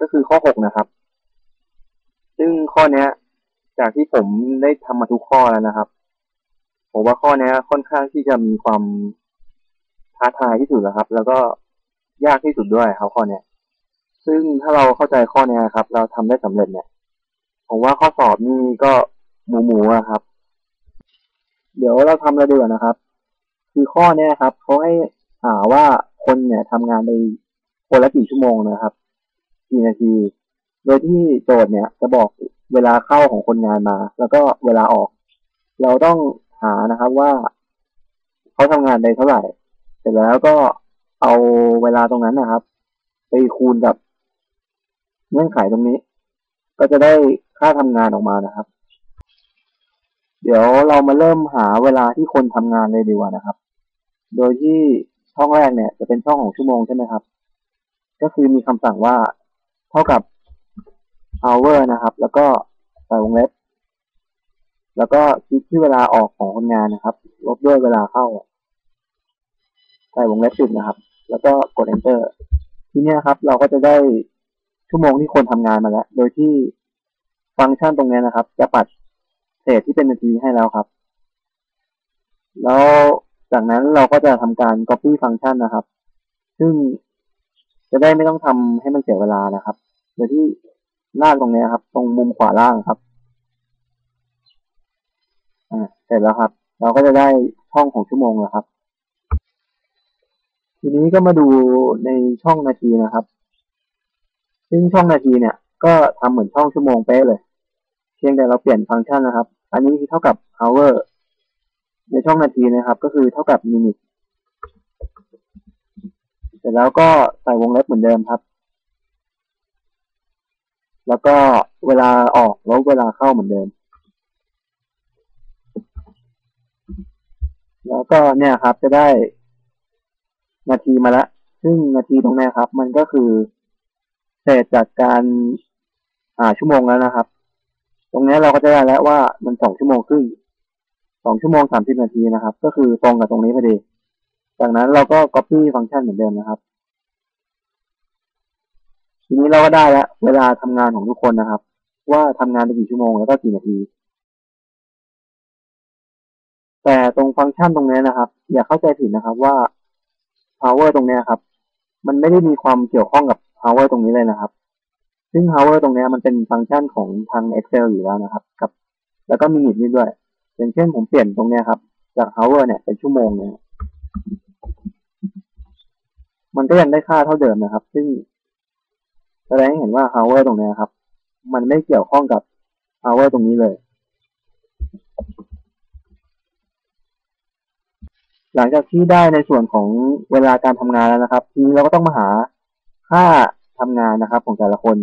ก็คือข้อหกนะครับ ซึ่งข้อเนี้ย จากที่ผมได้ทำมาทุกข้อแล้วนะครับผมว่าข้อเนี้ย ค่อนข้างที่จะมีความท้าทายที่สุดแล้วครับ แล้วก็ยากที่สุดด้วยครับข้อเนี้ย ซึ่งถ้าเราเข้าใจข้อเนี้ยครับ เราทำได้สำเร็จเนี่ย ผมว่าข้อสอบนี่ก็หมูหมูอะครับ เดี๋ยวเราทำอะไรดีกว่านะครับ คือข้อเนี้ยครับเขาให้หาว่าคนเนี่ยทำงานในคนละกี่ชั่วโมงนะครับ กี่นาที โดยที่โจทย์เนี่ยจะบอกเวลาเข้าของคนงานมา แล้วก็เวลาออก เราต้องหานะครับว่าเขาทำงานได้เท่าไหร่ เสร็จแล้วก็เอาเวลาตรงนั้นนะครับ ไปคูณกับเงื่อนไขตรงนี้ ก็จะได้ค่าทำงานออกมานะครับ เดี๋ยวเรามาเริ่มหาเวลาที่คนทำงานเลยดีกว่านะครับ โดยที่ช่องแรกเนี่ย จะเป็นช่องของชั่วโมงใช่ไหมครับ ก็คือมีคำสั่งว่า เท่ากับ hour นะครับ แล้วก็ใส่วงเล็บ แล้วก็คลิกที่เวลาออกของคนงานนะครับ ลบด้วยเวลาเข้า ใส่วงเล็บปิดนะครับ แล้วก็กด enter ทีนี้ครับ เราก็จะได้ชั่วโมงที่คนทำงานมาแล้ว โดยที่ฟังก์ชันตรงนี้นะครับ จะปัดเศษที่เป็นนาทีให้แล้วครับ แล้วจากนั้นเราก็จะทำการ copy ฟังก์ชันนะครับ ซึ่ง จะได้ไม่ต้องทำให้มันเสียเวลานะครับ โดยที่ลากตรงนี้ครับ ตรงมุมขวาล่างครับ อ่า เสร็จแล้วครับ เราก็จะได้ช่องของชั่วโมงแล้วครับ ทีนี้ก็มาดูในช่องนาทีนะครับ ซึ่งช่องนาทีเนี่ย ก็ทำเหมือนช่องชั่วโมงเป๊ะเลย เพียงแต่เราเปลี่ยนฟังก์ชันนะครับ อันนี้เท่ากับ hour ในช่องนาทีนะครับ ก็คือเท่ากับ minute ร็จแล้วก็ใส่วงเล็บเหมือนเดิมครับ แล้วก็เวลาออกลบเวลาเข้าเหมือนเดิม แล้วก็เนี่ยครับจะได้นาทีมาล้วซึ่งนาทีตรงนี้ครับ มันก็คือเศษจากการหาชั่วโมงแล้วนะครับ ตรงนี้เราก็จะได้แล้วว่ามันสองชั่วโมงครึ่งสองชั่วโมงสามสิบนาทีนะครับ ก็คือตรงกับตรงนี้พอดี จากนั้นเราก็ copy ฟังก์ชันเหมือนเดิมนะครับ ทีนี้เราก็ได้แล้ว เวลาทำงานของทุกคนนะครับ ว่าทำงานไปกี่ชั่วโมงแล้วก็กี่นาที แต่ตรงฟังก์ชันตรงนี้นะครับ อย่าเข้าใจผิดนะครับว่า power ตรงนี้ครับ มันไม่ได้มีความเกี่ยวข้องกับ power ตรงนี้เลยนะครับ ซึ่ง power ตรงนี้มันเป็นฟังก์ชันของทาง Excel อยู่แล้วนะครับ กับ แล้วก็ minute นี่ด้วย อย่างเช่นผมเปลี่ยนตรงนี้ครับ จาก hour เนี่ยเป็นชั่วโมงเนี่ย มันก็ยังได้ค่าเท่าเดิมนะครับ ซึ่งแสดงให้เห็นว่า hour ตรงนี้ครับ มันไม่เกี่ยวข้องกับ hour ตรงนี้เลย หลังจากที่ได้ในส่วนของเวลาการทำงานแล้วนะครับ ทีนี้เราก็ต้องมาหาค่าทำงานนะครับ ของแต่ละคน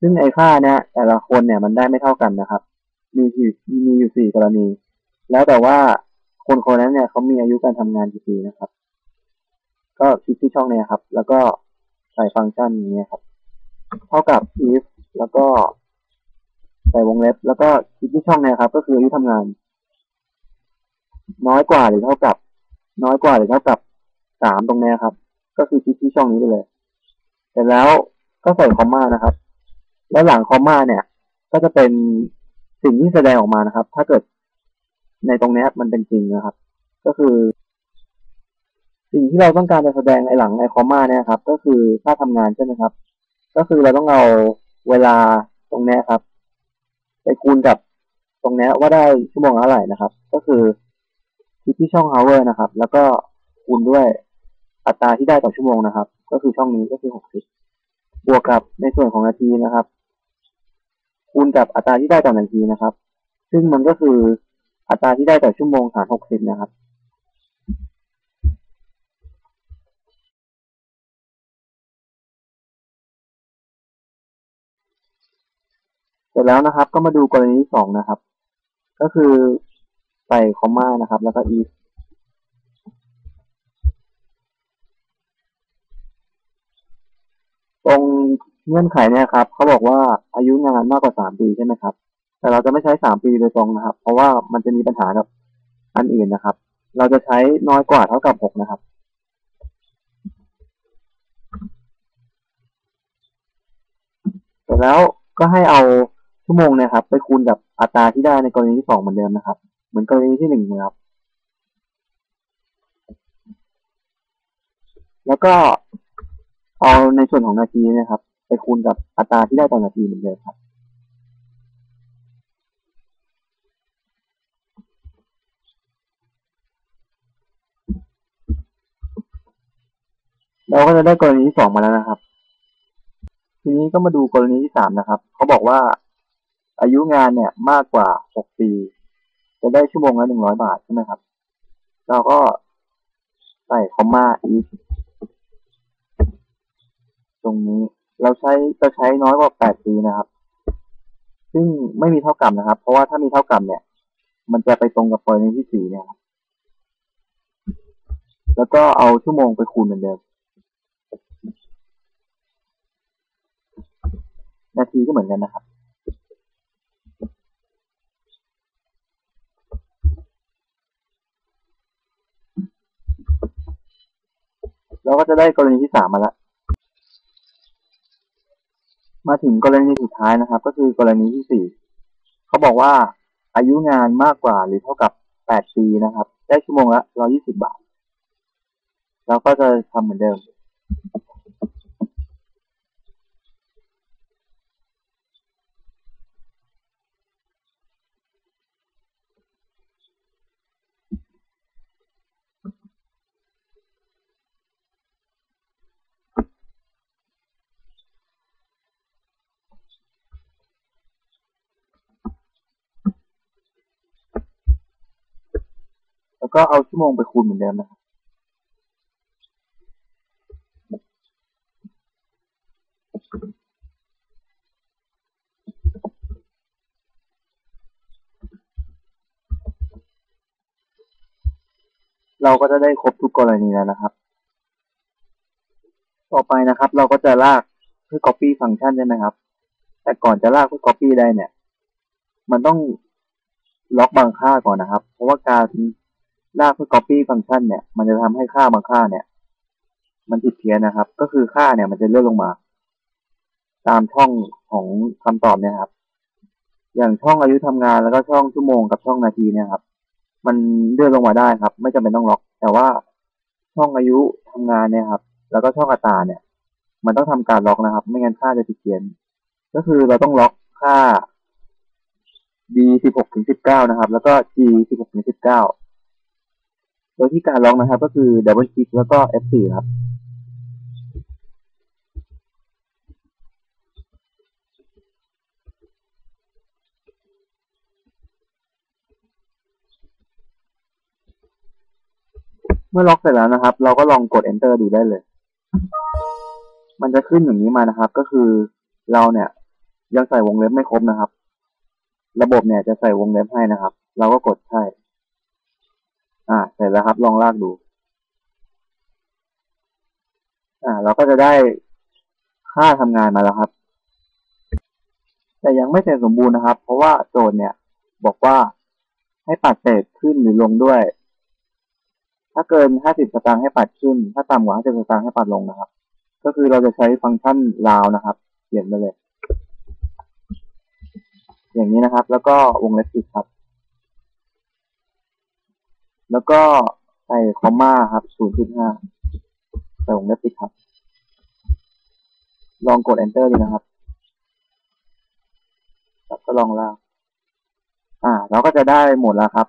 ซึ่งไอ้ค่าเนี้ยแต่ละคนเนี่ยมันได้ไม่เท่ากันนะครับ มีมีอยู่สี่กรณี แล้วแต่ว่าคนคนนั้นเนี่ยเขามีอายุการทำงานกี่ปีนะครับ ก็คลิกที่ช่องนี้ครับ แล้วก็ใส่ฟังก์ชันนี้ครับ เท่ากับ if แล้วก็ใส่วงเล็บ แล้วก็คลิกที่ช่องนี้ครับ ก็คืออายุทำงาน น้อยกว่าหรือเท่ากับ น้อยกว่าหรือเท่ากับสามตรงนี้ครับ ก็คือคลิกที่ช่องนี้ไปเลยเสร็จแล้วก็ใส่คอมมานะครับ แล้วหลังคอมมาเนี่ย ก็จะเป็นสิ่งที่แสดงออกมานะครับ ถ้าเกิดในตรงนี้มันเป็นจริงนะครับ ก็คือ สิ่งที่เราต้องการจะแสดงในหลังในคอมมาเนี่ยครับ ก็คือค่าทำงานใช่ไหมครับ ก็คือเราต้องเอาเวลาตรงนี้ครับ ไปคูณกับตรงนี้ว่าได้ชั่วโมงเท่าไหร่นะครับ ก็คือคลิกที่ช่อง hour นะครับ แล้วก็คูณด้วยอัตราที่ได้ต่อชั่วโมงนะครับ ก็คือช่องนี้ก็คือหกสิบบวกกับในส่วนของนาทีนะครับ คูณกับอัตราที่ได้ต่อนาทีนะครับ ซึ่งมันก็คืออัตราที่ได้ต่อชั่วโมงหารหกสิบนะครับ สร็จแล้วนะครับ ก็มาดูกรณีที่สองนะครับ ก็คือใส่คอมมานะครับ แล้วก็ if ตรงเงื่อนไขเนี่ยครับเขาบอกว่าอายุงานมากกว่าสามปีใช่ไหมครับ แต่เราจะไม่ใช้สามปีโดยตรงนะครับ เพราะว่ามันจะมีปัญหากับอันอื่นนะครับ เราจะใช้น้อยกว่าเท่ากับหกนะครับทร็จแล้วก็ให้เอา ชั่วโมงนะครับ ไปคูณกับอัตราที่ได้ในกรณีที่สองเหมือนเดิมนะครับ เหมือนกรณีที่หนึ่งนะครับ แล้วก็เอาในส่วนของนาทีนะครับ ไปคูณกับอัตราที่ได้ต่อนาทีเหมือนเดิมครับเราก็จะได้กรณีที่สองมาแล้วนะครับ ทีนี้ก็มาดูกรณีที่สามนะครับ เขาบอกว่า อายุงานเนี่ยมากกว่าหกปี จะได้ชั่วโมงละหนึ่งร้อยบาทใช่ไหมครับ เราก็ใส่คอมมาอีกตรงนี้เราใช้จะใช้น้อยกว่าแปดปีนะครับ ซึ่งไม่มีเท่ากับนะครับ เพราะว่าถ้ามีเท่ากับเนี่ย มันจะไปตรงกับกรณีที่สี่เนี่ยครับแล้วก็เอาชั่วโมงไปคูณเหมือนเดิม นาทีก็เหมือนกันนะครับ เราก็จะได้กรณีที่สามมาแล้วมาถึงกรณีสุดท้ายนะครับ ก็คือกรณีที่สี่เขาบอกว่าอายุงานมากกว่าหรือเท่ากับแปดปีนะครับ ได้ชั่วโมงละร้อยี่สิบบาท เราก็จะทำเหมือนเดิม ก็เอาชั่วโมงไปคูณเหมือนเดิมนะครับเราก็จะได้ครบทุกกรณีแล้วนะครับ ต่อไปนะครับ เราก็จะลากเพื่อ copy ฟังก์ชันใช่ไหมครับ แต่ก่อนจะลากเพื่อ copy ได้เนี่ย มันต้องล็อกบางค่าก่อนนะครับ เพราะว่าการ ลากเพื่อ copy ฟังก์ชันเนี่ย มันจะทำให้ค่าบางค่าเนี่ย มันผิดเพี้ยนนะครับ ก็คือค่าเนี่ยมันจะเลื่อนลงมา ตามช่องของคำตอบเนี่ยครับ อย่างช่องอายุทำงานแล้วก็ช่องชั่วโมงกับช่องนาทีเนี่ยครับ มันเลื่อนลงมาได้ครับ ไม่จำเป็นต้องล็อก แต่ว่าช่องอายุทำงานเนี่ยครับ แล้วก็ช่องอัตราเนี่ย มันต้องทำการล็อกนะครับ ไม่งั้นค่าจะผิดเพี้ยน ก็คือเราต้องล็อกค่า d สิบหกถึงสิบเก้านะครับ แล้วก็ g สิบหกถึงสิบเก้า โดยที่การล็อกนะครับ ก็คือ double click แล้วก็ F4 ครับเมื่อล็อกเสร็จแล้วนะครับ เราก็ลองกด enter ดูได้เลย มันจะขึ้นอย่างนี้มานะครับ ก็คือเราเนี่ยยังใส่วงเล็บไม่ครบนะครับ ระบบเนี่ยจะใส่วงเล็บให้นะครับ เราก็กดใช่ อ่าเสร็จแล้วครับ ลองลากดู อ่า เราก็จะได้ค่าทำงานมาแล้วครับ แต่ยังไม่เสร็จสมบูรณ์นะครับ เพราะว่าโจทย์เนี่ย บอกว่าให้ปัดเศษขึ้นหรือลงด้วย ถ้าเกิน 50 สตางค์ให้ปัดขึ้น ถ้าต่ำกว่า 50 สตางค์ให้ปัดลงนะครับ ก็คือเราจะใช้ฟังก์ชันราวนะครับ เขียนไปเลย อย่างนี้นะครับ แล้วก็วงเล็บปิดครับ แล้วก็ใส่คอมมาครับ 0.5 ใส่วงเล็บปิดครับ ลองกด enter ดูนะครับแล้วก็ลองลากอ่า เราก็จะได้หมดแล้วครับ